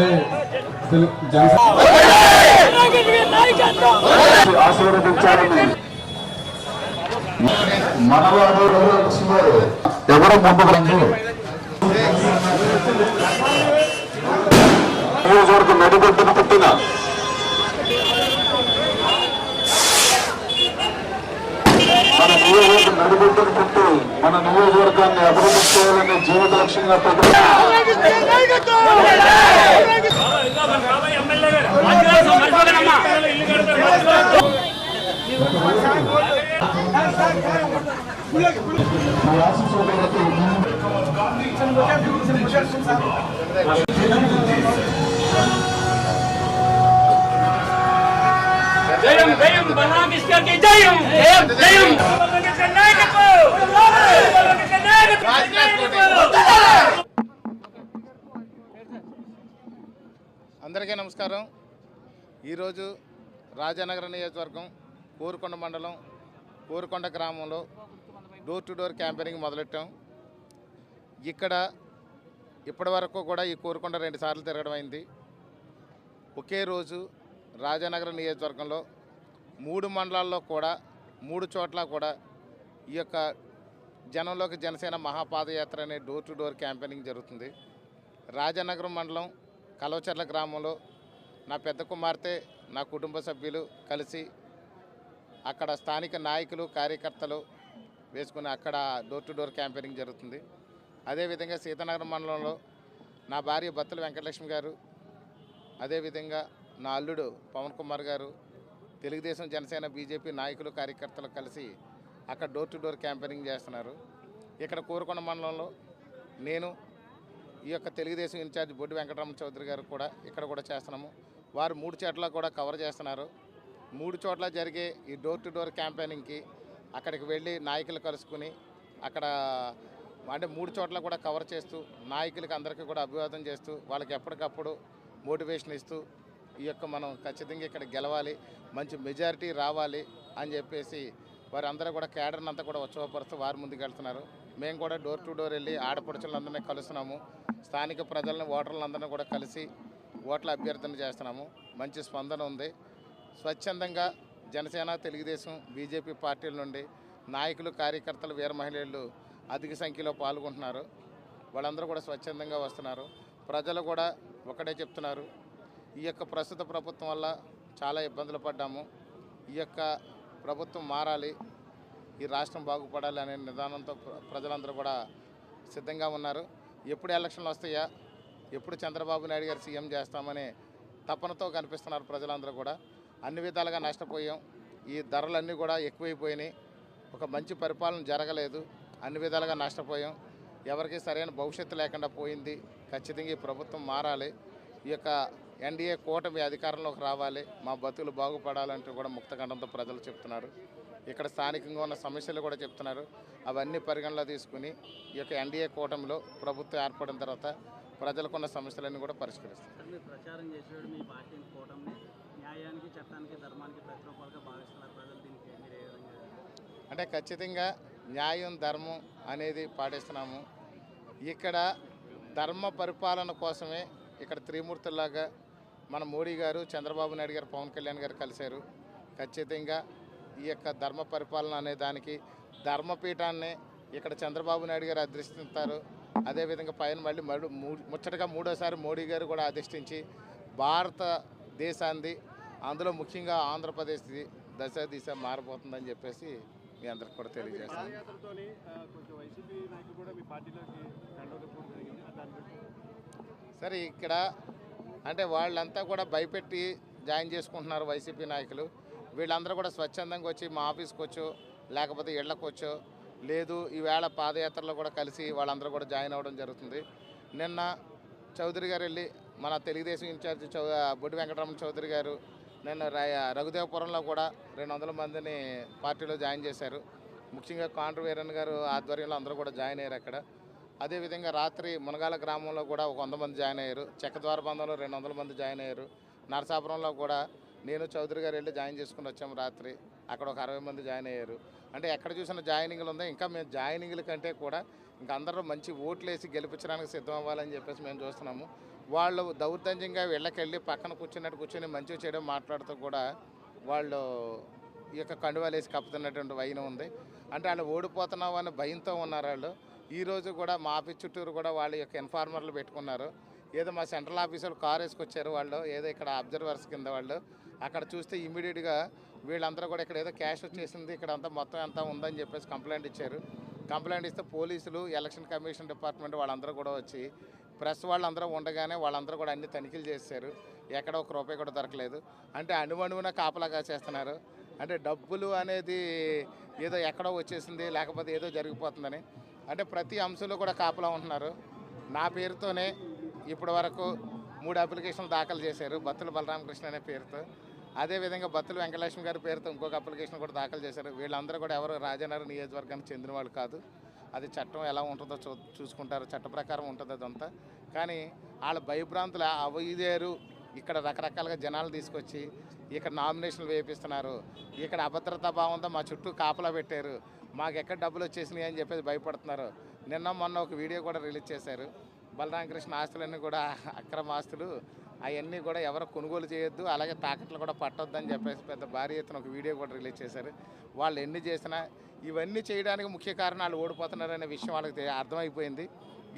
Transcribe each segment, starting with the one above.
తెలు- జనసేన ఆశీర్వదించాలని మనవాడు రఘురామకృష్ణ ఎవరు ముందు రండి నియోజకవర్గం నడిగొడ్డున పుట్టిన మన నియోజకవర్గం నడిగొడ్డున పుట్టి మన నియోజకవర్గాన్ని అభివృద్ధి చేయాలనే జీవిత లక్ష్యంగా పెట్టుకున్న జయం జయం బలరామకృష్ణ కి జయం జయం జయం. అందరికీ నమస్కారం. ఈరోజు రాజానగర నియోజకవర్గం కోరుకొండ మండలం కోరుకొండ గ్రామంలో డోర్ టు డోర్ క్యాంపెయినింగ్ మొదలెట్టాం. ఇక్కడ ఇప్పటి వరకు కూడా ఈ కోరుకొండ రెండు సార్లు తిరగడం అయింది. ఒకే రోజు రాజానగర నియోజకవర్గంలో మూడు మండలాల్లో కూడా మూడు చోట్ల కూడా ఈ యొక్క జనంలోకి జనసేన మహాపాదయాత్ర అనే డోర్ టు డోర్ క్యాంపెయినింగ్ జరుగుతుంది. రాజానగరం మండలం కలవచర్ల గ్రామంలో నా పెద్ద కుమార్తె నా కుటుంబ సభ్యులు కలిసి అక్కడ స్థానిక నాయకులు కార్యకర్తలు వేసుకుని అక్కడ డోర్ టు డోర్ క్యాంపెయినింగ్ జరుగుతుంది. అదేవిధంగా సీతానగరం మండలంలో నా భార్య బత్తుల వెంకటలక్ష్మి గారు అదేవిధంగా నా అల్లుడు పవన్ కుమార్ గారు తెలుగుదేశం జనసేన బీజేపీ నాయకులు కార్యకర్తలు కలిసి అక్కడ డోర్ టు డోర్ క్యాంపెయినింగ్ చేస్తున్నారు. ఇక్కడ కోరుకొండ మండలంలో నేను ఈ యొక్క తెలుగుదేశం ఇన్ఛార్జ్ బొడ్డు వెంకటరమణ చౌదరి గారు కూడా ఇక్కడ కూడా చేస్తున్నాము. వారు మూడు చోట్ల కూడా కవర్ చేస్తున్నారు. మూడు చోట్ల జరిగే ఈ డోర్ టు డోర్ క్యాంపెయినింగ్కి అక్కడికి వెళ్ళి నాయకులు కలుసుకుని అక్కడ అంటే మూడు చోట్ల కూడా కవర్ చేస్తూ నాయకులకి అందరికీ కూడా అభివాదం చేస్తూ వాళ్ళకి ఎప్పటికప్పుడు మోటివేషన్ ఇస్తూ ఈ యొక్క మనం ఖచ్చితంగా ఇక్కడ గెలవాలి మంచి మెజారిటీ రావాలి అని చెప్పేసి వారందరూ కూడా కేడర్ని అంతా కూడా ఉత్సవపరుస్తూ వారు ముందుకు వెళ్తున్నారు. మేము కూడా డోర్ టు డోర్ వెళ్ళి ఆడపడుచులందరినీ కలుస్తున్నాము. స్థానిక ప్రజలను ఓటర్లందరినీ కూడా కలిసి ఓట్ల అభ్యర్థన చేస్తున్నాము. మంచి స్పందన ఉంది. స్వచ్ఛందంగా జనసేన తెలుగుదేశం బీజేపీ పార్టీల నుండి నాయకులు కార్యకర్తలు వీర మహిళలు అధిక సంఖ్యలో పాల్గొంటున్నారు. వాళ్ళందరూ కూడా స్వచ్ఛందంగా వస్తున్నారు. ప్రజలు కూడా ఒకటే చెప్తున్నారు. ఈ యొక్క ప్రస్తుత ప్రభుత్వం వల్ల చాలా ఇబ్బందులు పడ్డాము. ఈ యొక్క ప్రభుత్వం మారాలి ఈ రాష్ట్రం బాగుపడాలి అనే నిదానంతో ప్ర- ప్రజలందరూ కూడా సిద్ధంగా ఉన్నారు. ఎప్పుడు ఎలక్షన్లు వస్తాయా? ఎప్పుడు చంద్రబాబు నాయుడు గారు సీఎం చేస్తామని తపనతో కనిపిస్తున్నారు ప్రజలందరూ కూడా. అన్ని విధాలుగా నష్టపోయాం. ఈ ధరలన్నీ కూడా ఎక్కువైపోయినాయి. ఒక మంచి పరిపాలన జరగలేదు. అన్ని విధాలుగా నష్టపోయాం. ఎవరికి సరైన భవిష్యత్తు లేకుండా పోయింది. ఖచ్చితంగా ఈ ప్రభుత్వం మారాలి. ఈ యొక్క ఎన్డీఏ కూటమి అధికారంలోకి రావాలి మా బతుకులు బాగుపడాలంటూ కూడా ముక్తఖండంతో ప్రజలు చెప్తున్నారు. ఇక్కడ స్థానికంగా ఉన్న సమస్యలు కూడా చెప్తున్నారు. అవన్నీ పరిగణలో తీసుకుని ఈ యొక్క ఎన్డీఏ కూటమిలో ప్రభుత్వం ఏర్పడిన తర్వాత ప్రజలకున్న సమస్యలన్నీ కూడా పరిష్కరిస్తారు. సార్ మీరు ప్రచారం చేసేవాడు మీ పార్టీ కూటమిని న్యాయానికి చట్టానికి ధర్మానికి ప్రతిరూపాలుగా భావిస్తున్నారు ప్రజలు. దీనికి మీరు ఏ విధంగా అంటే ఖచ్చితంగా న్యాయం ధర్మం అనేది పాటిస్తున్నాము. ఇక్కడ ధర్మ పరిపాలన కోసమే ఇక్కడ త్రిమూర్తుల్లాగా మన మోడీ గారు చంద్రబాబు నాయుడు గారు పవన్ కళ్యాణ్ గారు కలిశారు. ఖచ్చితంగా ఈ యొక్క ధర్మ పరిపాలన అనే దానికి ధర్మపీఠాన్ని ఇక్కడ చంద్రబాబు నాయుడు గారు అధిష్టిస్తారు. అదేవిధంగా పైన మళ్ళీ మడు మూ- ముచ్చటగా మూడోసారి మోడీ గారు కూడా అధిష్ఠించి భారతదేశాన్ని అందులో ముఖ్యంగా ఆంధ్రప్రదేశ్ది దశ దిశ మారబోతుందని చెప్పేసి మీ అందరికి కూడా తెలియజేస్తాను. సరే ఇక్కడ అంటే వాళ్ళంతా కూడా భయపెట్టి జాయిన్ చేసుకుంటున్నారు వైసీపీ నాయకులు. వీళ్ళందరూ కూడా స్వచ్ఛందంగా వచ్చి మా ఆఫీస్కి వచ్చో లేకపోతే ఇళ్ళకి వచ్చో లేదు ఈవేళ పాదయాత్రలో కూడా కలిసి వాళ్ళందరూ కూడా జాయిన్ అవ్వడం జరుగుతుంది. నిన్న చౌదరి గారు వెళ్ళి మన తెలుగుదేశం ఇన్ఛార్జ్ చౌ బొడ్డి వెంకటరమణ చౌదరి గారు నిన్న రఘుదేవపురంలో కూడా రెండు వందల మందిని పార్టీలో జాయిన్ చేశారు. ముఖ్యంగా కాండ్రు వీరన్ గారు ఆధ్వర్యంలో అందరూ కూడా జాయిన్ అయ్యారు అక్కడ. అదేవిధంగా రాత్రి మునగాల గ్రామంలో కూడా ఒక వంద మంది జాయిన్ అయ్యారు. చెక్కద్వార బంధంలో రెండు వందల మంది జాయిన్ అయ్యారు. నరసాపురంలో కూడా నేను చౌదరి గారు వెళ్ళి జాయిన్ చేసుకుని వచ్చాము రాత్రి. అక్కడ ఒక అరవై మంది జాయిన్ అయ్యారు. అంటే ఎక్కడ చూసిన జాయినింగ్లు ఉందో ఇంకా మేము జాయినింగ్ల కంటే కూడా ఇంకా అందరూ మంచి ఓట్లు వేసి గెలిపించడానికి సిద్ధం అవ్వాలని చెప్పేసి మేము చూస్తున్నాము. వాళ్ళు దౌర్జన్యంగా వెళ్ళకెళ్ళి పక్కన కూర్చున్నట్టు కూర్చొని మంచిగా చేయడం మాట్లాడుతూ కూడా వాళ్ళు ఈ యొక్క కండువాలు వేసి కప్పుతున్నటువంటి వైన ఉంది. అంటే వాళ్ళు ఓడిపోతున్నావు అని భయంతో ఉన్నారు వాళ్ళు. ఈ రోజు కూడా మా ఆఫీస్ చుట్టూరు కూడా వాళ్ళ యొక్క ఇన్ఫార్మర్లు పెట్టుకున్నారు. ఏదో మా సెంట్రల్ ఆఫీసులు కార్ వేసుకొచ్చారు వాళ్ళు ఏదో ఇక్కడ అబ్జర్వర్స్ కింద వాళ్ళు. అక్కడ చూస్తే ఇమీడియట్గా వీళ్ళందరూ కూడా ఇక్కడ ఏదో క్యాష్ వచ్చేసింది ఇక్కడ అంతా మొత్తం అంతా ఉందని చెప్పేసి కంప్లైంట్ ఇచ్చారు. కంప్లైంట్ ఇస్తే పోలీసులు ఎలక్షన్ కమిషన్ డిపార్ట్మెంట్ వాళ్ళందరూ కూడా వచ్చి ప్రెస్ వాళ్ళందరూ ఉండగానే వాళ్ళందరూ కూడా అన్ని తనిఖీలు చేశారు ఎక్కడ ఒక రూపాయి కూడా దొరకలేదు. అంటే అణువణువున కాపలాగా చేస్తున్నారు. అంటే డబ్బులు అనేది ఏదో ఎక్కడో వచ్చేసింది లేకపోతే ఏదో జరిగిపోతుందని. అంటే ప్రతి అంశంలో కూడా కాపలా ఉంటున్నారు. నా పేరుతోనే ఇప్పటి వరకు మూడు అప్లికేషన్లు దాఖలు చేశారు. బత్తుల బలరామకృష్ణ అనే పేరుతో. అదేవిధంగా బత్తుల వెంకటలక్ష్మి గారి పేరుతో ఇంకొక అప్లికేషన్ కూడా దాఖలు చేశారు. వీళ్ళందరూ కూడా ఎవరు రాజనగర్ నియోజకవర్గానికి చెందిన వాళ్ళు కాదు. అది చట్టం ఎలా ఉంటుందో చూ చూసుకుంటారు. చట్ట ప్రకారం ఉంటుంది అదంతా. కానీ వాళ్ళ భయభ్రాంతులు అవైదేరు ఇక్కడ రకరకాలుగా జనాలు తీసుకొచ్చి ఇక్కడ నామినేషన్లు వేపిస్తున్నారు. ఇక్కడ అభద్రతా భావంతో మా చుట్టూ కాపలా పెట్టారు. మాకు ఎక్కడ డబ్బులు వచ్చేసినాయి అని చెప్పేసి భయపడుతున్నారు. నిన్న మొన్న ఒక వీడియో కూడా రిలీజ్ చేశారు. బలరామకృష్ణ ఆస్తులన్నీ కూడా అక్రమ ఆస్తులు. అవన్నీ కూడా ఎవరు కొనుగోలు చేయొద్దు అలాగే తాకట్లు కూడా పట్టొద్దు అని చెప్పేసి పెద్ద భారీ ఎత్తున ఒక వీడియో కూడా రిలీజ్ చేశారు. వాళ్ళు ఎన్ని చేసినా ఇవన్నీ చేయడానికి ముఖ్య కారణం వాళ్ళు ఓడిపోతున్నారనే విషయం వాళ్ళకి అర్థమైపోయింది.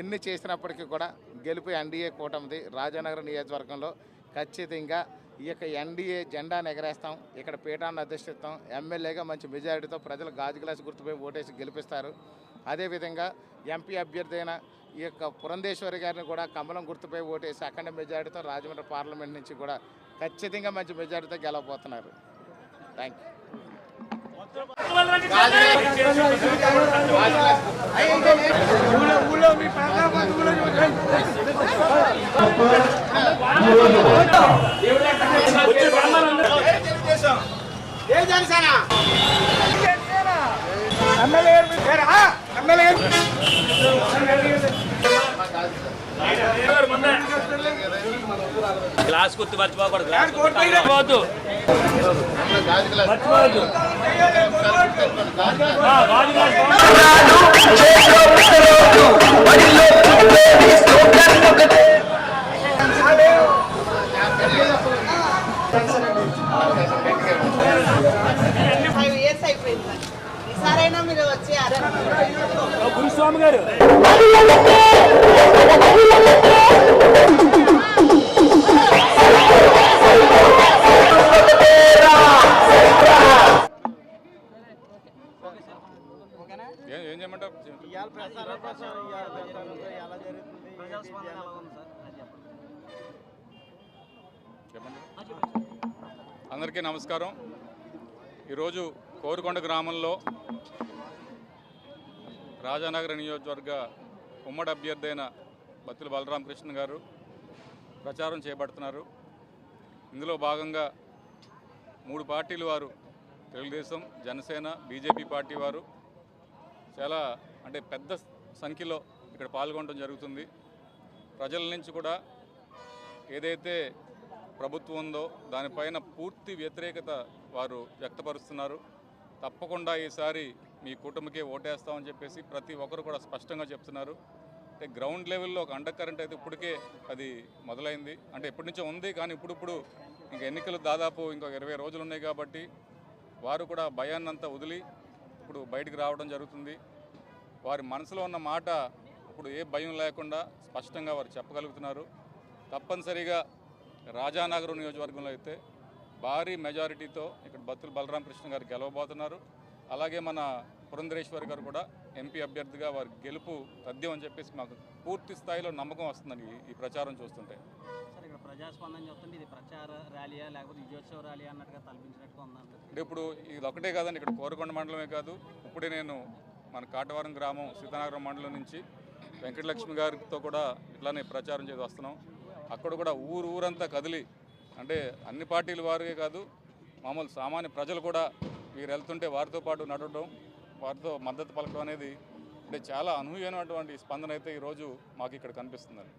ఎన్ని చేసినప్పటికీ కూడా గెలుపు ఎన్డీఏ కూటమిది. రాజానగర్ నియోజకవర్గంలో ఖచ్చితంగా ఈ యొక్క ఎన్డీఏ జెండాను ఎగరేస్తాం. ఇక్కడ పీఠాన్ని అధిష్టిస్తాం. ఎమ్మెల్యేగా మంచి మెజారిటీతో ప్రజలు గాజు గ్లాస్ గుర్తుపై ఓటేసి గెలిపిస్తారు. అదేవిధంగా ఎంపీ అభ్యర్థి అయిన ఈ యొక్క పురంధేశ్వరి గారిని కూడా కమలం గుర్తుపై ఓటేసి అఖండ మెజారిటీతో రాజమండ్రి పార్లమెంట్ నుంచి కూడా ఖచ్చితంగా మంచి మెజారిటీతో గెలవబోతున్నారు. థ్యాంక్ యూ గ్లాస్ గుర్తు మర్చిపోకూడదు. మర్చిపోవద్దు. మర్చిపోవద్దు. గ్లాస్ ఫైవ్ ఇయర్స్ అయిపోయింది. సార్ ఈసారైనా మీరు వచ్చేయారు గురుస్వామి గారు. ఏం చెప్పండి. చెప్పండి అందరికీ నమస్కారం. ఈరోజు కోరుకొండ గ్రామంలో రాజానగర నియోజకవర్గ ఉమ్మడి అభ్యర్థి అయిన బత్తుల బలరామకృష్ణ గారు ప్రచారం చేపడుతున్నారు. ఇందులో భాగంగా మూడు పార్టీలు వారు తెలుగుదేశం జనసేన బీజేపీ పార్టీ వారు చాలా అంటే పెద్ద సంఖ్యలో ఇక్కడ పాల్గొనడం జరుగుతుంది. ప్రజల నుంచి కూడా ఏదైతే ప్రభుత్వం ఉందో దానిపైన పూర్తి వ్యతిరేకత వారు వ్యక్తపరుస్తున్నారు. తప్పకుండా ఈసారి మీ కూటమికే ఓటేస్తామని చెప్పేసి ప్రతి ఒక్కరు కూడా స్పష్టంగా చెప్తున్నారు. అంటే గ్రౌండ్ లెవెల్లో ఒక అండర్ కరెంట్ అయితే ఇప్పటికే అది మొదలైంది. అంటే ఎప్పటి నుంచో ఉంది కానీ ఇప్పుడిప్పుడు ఇంక ఎన్నికలు దాదాపు ఇంకొక ఇరవై రోజులు ఉన్నాయి కాబట్టి వారు కూడా భయాన్నంతా వదిలి ఇప్పుడు బయటికి రావడం జరుగుతుంది. వారి మనసులో ఉన్న మాట ఇప్పుడు ఏ భయం లేకుండా స్పష్టంగా వారు చెప్పగలుగుతున్నారు. తప్పనిసరిగా రాజానగరం నియోజకవర్గంలో అయితే భారీ మెజారిటీతో ఇక్కడ బత్తుల బలరామకృష్ణ గారు గెలవబోతున్నారు. అలాగే మన పురంధరేశ్వరి గారు కూడా ఎంపీ అభ్యర్థిగా వారి గెలుపు తథ్యం అని చెప్పేసి మాకు పూర్తి స్థాయిలో నమ్మకం వస్తుందండి ఈ- ప్రచారం చూస్తుంటే. సార్ ఇక్కడ ప్రజాస్పందన చూస్తుంటే ఇది ప్రచార ర్యాలీయా లేకపోతే విజయోత్సవ ర్యాలీ అన్నట్టుగా తలపించినట్టుగా ఇప్పుడు ఇది ఒకటే కాదండి ఇక్కడ కోరకొండ మండలమే కాదు. ఇప్పుడే నేను మన కాటవరం గ్రామం సీతానగరం మండలం నుంచి వెంకటలక్ష్మి గారితో కూడా ఇట్లానే ప్రచారం చేసి వస్తున్నాం. అక్కడ కూడా ఊరు ఊరంతా కదిలి అంటే అన్ని పార్టీల వారే కాదు మామూలు సామాన్య ప్రజలు కూడా వీరు వెళ్తుంటే వారితో పాటు నడవడం వారితో మద్దతు పలకడం అనేది అంటే చాలా అనూహ్యమైనటువంటి స్పందన అయితే ఈరోజు మాకు ఇక్కడ కనిపిస్తుందండి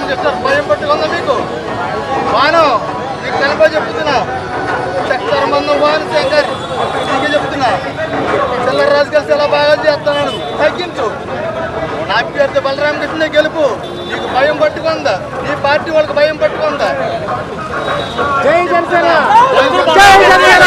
బలరాం చెప్తారు భయం పట్టుకుందా మీకు? వాను నీకు కలప చెప్తున్నా. చక్కెర మందం వాను శంకర్. నీకే చెప్తున్నా. చిల్లర రాజు కలిసి ఎలా బాగా చేస్తున్నాను తగ్గించు. నా పేరుతో బలరాం కృష్ణ గెలుపు. నీకు భయం పట్టుకుందా? నీ పార్టీ వాళ్ళకి భయం పట్టుకుందా? జై జనసేన! జై జనసేన!